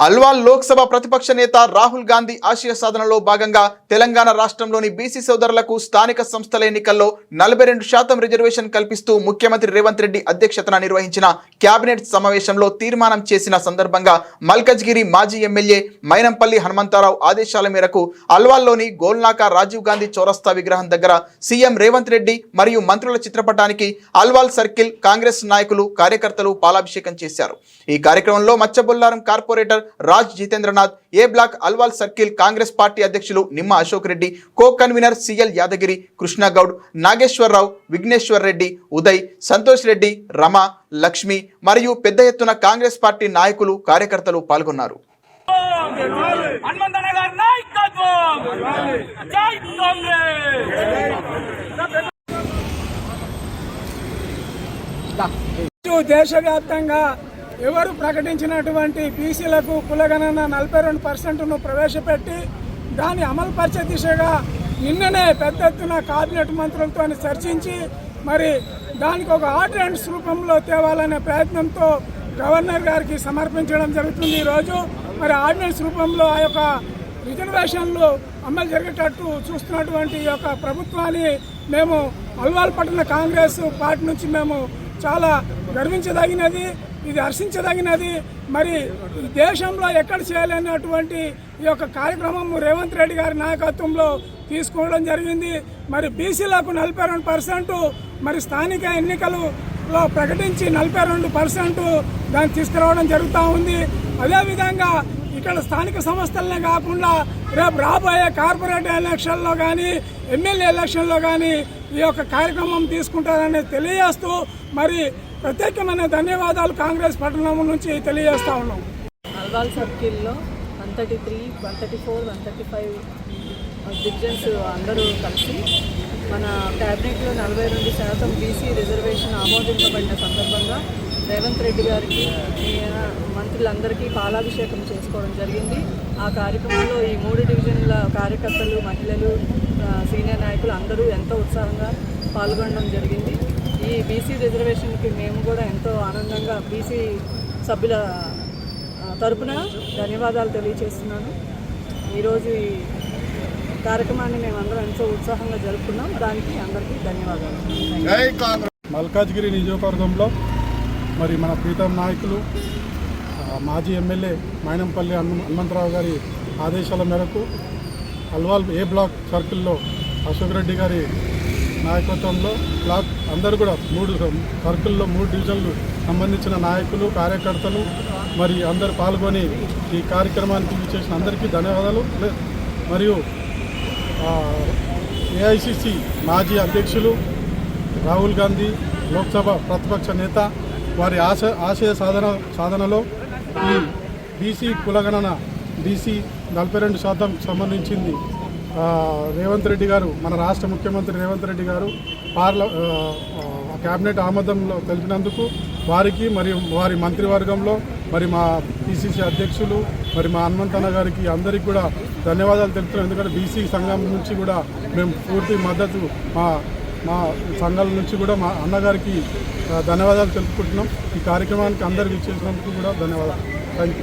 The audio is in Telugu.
అల్వాల్ లోక్సభ ప్రతిపక్ష నేత రాహుల్ గాంధీ ఆశయ సాధనలో భాగంగా తెలంగాణ రాష్ట్రంలోని బీసీ సోదరులకు స్థానిక సంస్థల ఎన్నికల్లో నలభై రెండు శాతం రిజర్వేషన్ కల్పిస్తూ ముఖ్యమంత్రి రేవంత్ రెడ్డి అధ్యక్షతన నిర్వహించిన కేబినెట్ సమావేశంలో తీర్మానం చేసిన సందర్భంగా మల్కజ్గిరి మాజీ ఎమ్మెల్యే మైనంపల్లి హనుమంతారావు ఆదేశాల మేరకు అల్వాల్లోని గోల్నాక రాజీవ్ గాంధీ చౌరస్తా విగ్రహం దగ్గర సీఎం రేవంత్ రెడ్డి మరియు మంత్రుల చిత్రపటానికి అల్వాల్ సర్కిల్ కాంగ్రెస్ నాయకులు కార్యకర్తలు పాలాభిషేకం చేశారు. ఈ కార్యక్రమంలో Machabollaram corporator Raj Jitendranath A block Alwal circle Congress party అధ్యక్షులు Nimma Ashok Reddy co convener CL Yadagiri Krishna Goud Nageswara Rao Vigneshwar Reddy Uday Santosh Reddy Rama Lakshmi మరియు పెద్ద ఎత్తున కాంగ్రెస్ పార్టీ నాయకులు కార్యకర్తలు పాల్గొన్నారు. దేశవ్యాప్తంగా ఎవరు ప్రకటించినటువంటి బీసీలకు కులగణన నలభై రెండు పర్సెంట్ను ప్రవేశపెట్టి దాన్ని అమలు పరిచే దిశగా నిన్ననే పెద్ద ఎత్తున కేబినెట్ మంత్రులతో చర్చించి మరి దానికి ఒక ఆర్డినెన్స్ రూపంలో తేవాలనే ప్రయత్నంతో గవర్నర్ గారికి సమర్పించడం జరుగుతుంది ఈరోజు. మరి ఆర్డినెన్స్ రూపంలో ఆ యొక్క రిజర్వేషన్లు అమలు జరిగేటట్టు చూస్తున్నటువంటి యొక్క ప్రభుత్వాన్ని మేము అల్వాల్ పట్టణ కాంగ్రెస్ పార్టీ నుంచి మేము చాలా గర్వించదగినది. ఇది హర్షించదగినది. మరి దేశంలో ఎక్కడ చేయలేనటువంటి ఈ యొక్క కార్యక్రమం రేవంత్ రెడ్డి గారి నాయకత్వంలో తీసుకోవడం జరిగింది. మరి బీసీలకు నలభై రెండు పర్సెంట్ మరి స్థానిక ఎన్నికలలో ప్రకటించి నలభై రెండు పర్సెంట్ దాన్ని తీసుకురావడం జరుగుతూ ఉంది. అదేవిధంగా ఇక్కడ స్థానిక సంస్థలనే కాకుండా రేపు రాబోయే కార్పొరేట్ ఎలక్షన్లో కానీ ఎమ్మెల్యే ఎలక్షన్లో కానీ ఈ యొక్క కార్యక్రమం తీసుకుంటారని తెలియజేస్తూ మరి ప్రత్యేకమైన ధన్యవాదాలు కాంగ్రెస్ పట్టణం నుంచి తెలియజేస్తా ఉన్నాం. అల్వాల్ సర్కిల్లో one thirty three one thirty four one thirty five divisions అందరూ కలిసి మన క్యాబినెట్లో నలభై రెండు శాతం బీసీ రిజర్వేషన్ ఆమోదింపబడిన సందర్భంగా రేవంత్ రెడ్డి గారికి మంత్రులందరికీ పాలాభిషేకం చేసుకోవడం జరిగింది. ఆ కార్యక్రమంలో ఈ మూడు డివిజన్ల కార్యకర్తలు మహిళలు సీనియర్ నాయకులు అందరూ ఎంతో ఉత్సాహంగా పాల్గొనడం జరిగింది. బీసీ రిజర్వేషన్కి మేము కూడా ఎంతో ఆనందంగా బీసీ సభ్యుల తరపున ధన్యవాదాలు తెలియజేస్తున్నాను ఈరోజు ఈ కార్యక్రమాన్ని మేమందరం ఎంతో ఉత్సాహంగా జరుపుకున్నాం. దానికి అందరికీ ధన్యవాదాలు. మల్కాజ్గిరి నియోజకవర్గంలో మరి మన ప్రీతం నాయకులు మాజీ ఎమ్మెల్యే మైనంపల్లి హను హనుమంతరావు గారి ఆదేశాల మేరకు అల్వాల్ ఏ బ్లాక్ సర్కిల్లో అశోక్ రెడ్డి గారి నాయకత్వంలో బ్లాక్ అందరూ కూడా మూడు సర్కిల్లో మూడు డివిజన్లు సంబంధించిన నాయకులు కార్యకర్తలు మరి అందరు పాల్గొని ఈ కార్యక్రమానికి చేసిన అందరికీ ధన్యవాదాలు. మరియు ఏఐసిసి మాజీ అధ్యక్షులు రాహుల్ గాంధీ లోక్సభ ప్రతిపక్ష నేత వారి ఆశ ఆశయ సాధన సాధనలో ఈ బీసీ కులగణన బీసీ నలభై రెండు శాతం సంబంధించింది. రేవంత్ రెడ్డి గారు మన రాష్ట్ర ముఖ్యమంత్రి రేవంత్ రెడ్డి గారు పార్ల క్యాబినెట్ కేబినెట్ ఆమోదంలో తెలిపినందుకు వారికి మరియు వారి మంత్రివర్గంలో మరి మా పిసిసి అధ్యక్షులు మరి మా హనుమంతన్న గారికి అందరికీ కూడా ధన్యవాదాలు తెలుపుతున్నాం. ఎందుకంటే బీసీ సంఘం నుంచి కూడా మేము పూర్తి మద్దతు మా మా సంఘాల నుంచి కూడా మా అన్నగారికి ధన్యవాదాలు తెలుపుకుంటున్నాం. ఈ కార్యక్రమానికి అందరికి ఇచ్చేసినందుకు కూడా ధన్యవాదాలు. Thank you